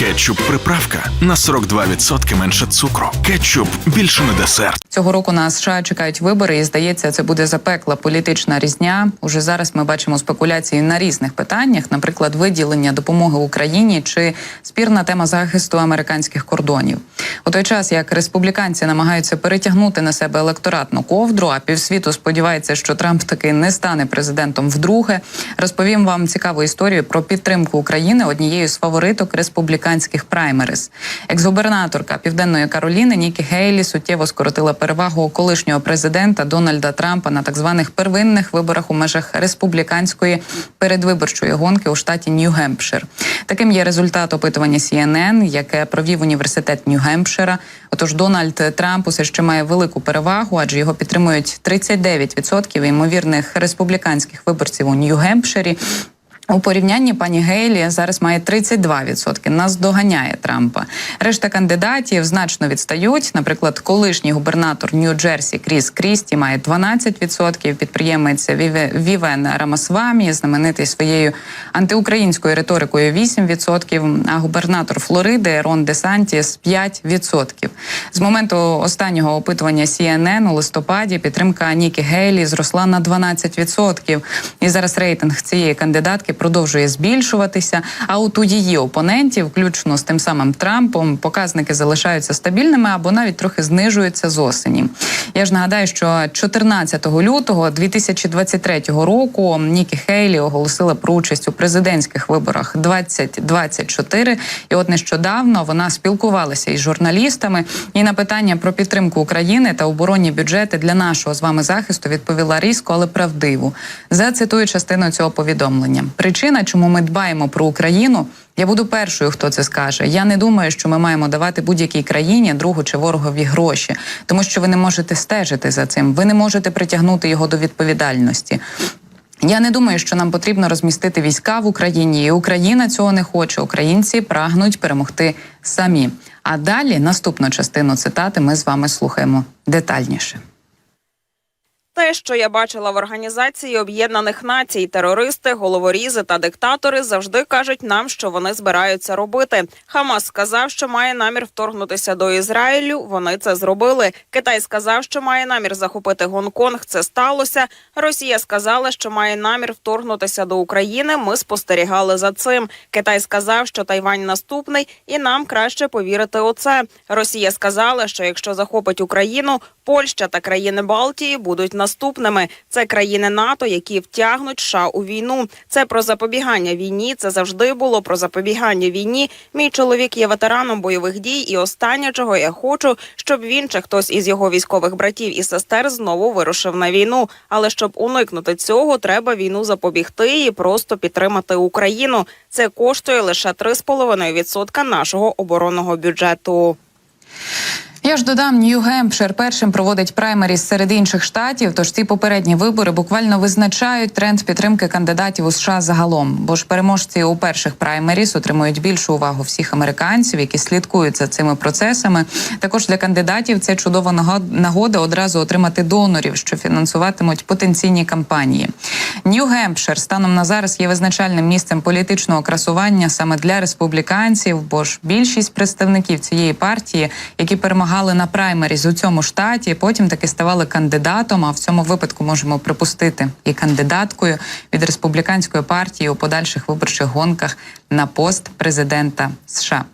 Кетчуп приправка на 42% менше цукру. Кетчуп більше не десерт. Цього року на США чекають вибори, і здається, це буде запекла політична різня. Уже зараз ми бачимо спекуляції на різних питаннях, наприклад, виділення допомоги Україні чи спірна тема захисту американських кордонів. У той час як республіканці намагаються перетягнути на себе електоратну ковдру, а півсвіту сподівається, що Трамп таки не стане президентом вдруге. Розповім вам цікаву історію про підтримку України однією з фавориток республіканських праймерис. Екс-губернаторка Південної Кароліни Нікі Гейлі суттєво скоротила перевагу колишнього президента Дональда Трампа на так званих первинних виборах у межах республіканської передвиборчої гонки у штаті Нью-Гемпшир. Таким є результат опитування CNN, яке провів університет Нью-Гемпшира. Отож, Дональд Трамп усе ще має велику перевагу, адже його підтримують 39% ймовірних республіканських виборців у Нью-Гемпширі. У порівнянні пані Гейлі зараз має 32%, Нас доганяє Трампа. Решта кандидатів значно відстають. Наприклад, колишній губернатор Нью-Джерсі Кріс Крісті має 12%, Підприємець Віве- Вівен Рамасвамі, знаменитий своєю антиукраїнською риторикою 8%, а губернатор Флориди Рон Де Сантіс 5%. З моменту останнього опитування CNN у листопаді підтримка Нікі Гейлі зросла на 12%. І зараз рейтинг цієї кандидатки продовжує збільшуватися. А от у її опонентів, включно з тим самим Трампом, показники залишаються стабільними або навіть трохи знижуються з осені. Я ж нагадаю, що 14 лютого 2023 року Нікі Хейлі оголосила про участь у президентських виборах 2024. І от нещодавно вона спілкувалася із журналістами і на питання про підтримку України та оборонні бюджети для нашого з вами захисту відповіла різко, але правдиво. Зацитую частину цього повідомлення. Причина, чому ми дбаємо про Україну. Я буду першою, хто це скаже. Я не думаю, що ми маємо давати будь-якій країні, другу чи ворогові гроші, тому що ви не можете стежити за цим. Ви не можете притягнути його до відповідальності. Я не думаю, що нам потрібно розмістити війська в Україні, і Україна цього не хоче. Українці прагнуть перемогти самі. А далі наступну частину цитати ми з вами слухаємо детальніше. Що я бачила в організації Об'єднаних Націй, терористи, головорізи та диктатори завжди кажуть нам, що вони збираються робити. Хамас сказав, що має намір вторгнутися до Ізраїлю. Вони це зробили. Китай сказав, що має намір захопити Гонконг. Це сталося. Росія сказала, що має намір вторгнутися до України. Ми спостерігали за цим. Китай сказав, що Тайвань наступний, і нам краще повірити у це. Росія сказала, що якщо захопить Україну, Польща та країни Балтії будуть наступними. Це країни НАТО, які втягнуть США у війну. Це про запобігання війні. Це завжди було про запобігання війні. Мій чоловік є ветераном бойових дій, і останнє, чого я хочу, щоб він чи хтось із його військових братів і сестер знову вирушив на війну. Але щоб уникнути цього, треба війну запобігти і просто підтримати Україну. Це коштує лише 3,5% нашого оборонного бюджету. Я ж додам, Нью-Гемпшир першим проводить праймеріс серед інших штатів. Тож ці попередні вибори буквально визначають тренд підтримки кандидатів у США загалом. Бо ж переможці у перших праймеріс отримують більшу увагу всіх американців, які слідкують за цими процесами. Також для кандидатів це чудова нагод- нагода одразу отримати донорів, що фінансуватимуть потенційні кампанії. Нью-Гемпшир станом на зараз є визначальним місцем політичного красування саме для республіканців, бо ж більшість представників цієї партії, які перемагали на праймеріз у цьому штаті, потім таки ставали кандидатом. А в цьому випадку можемо припустити і кандидаткою від республіканської партії у подальших виборчих гонках на пост президента США.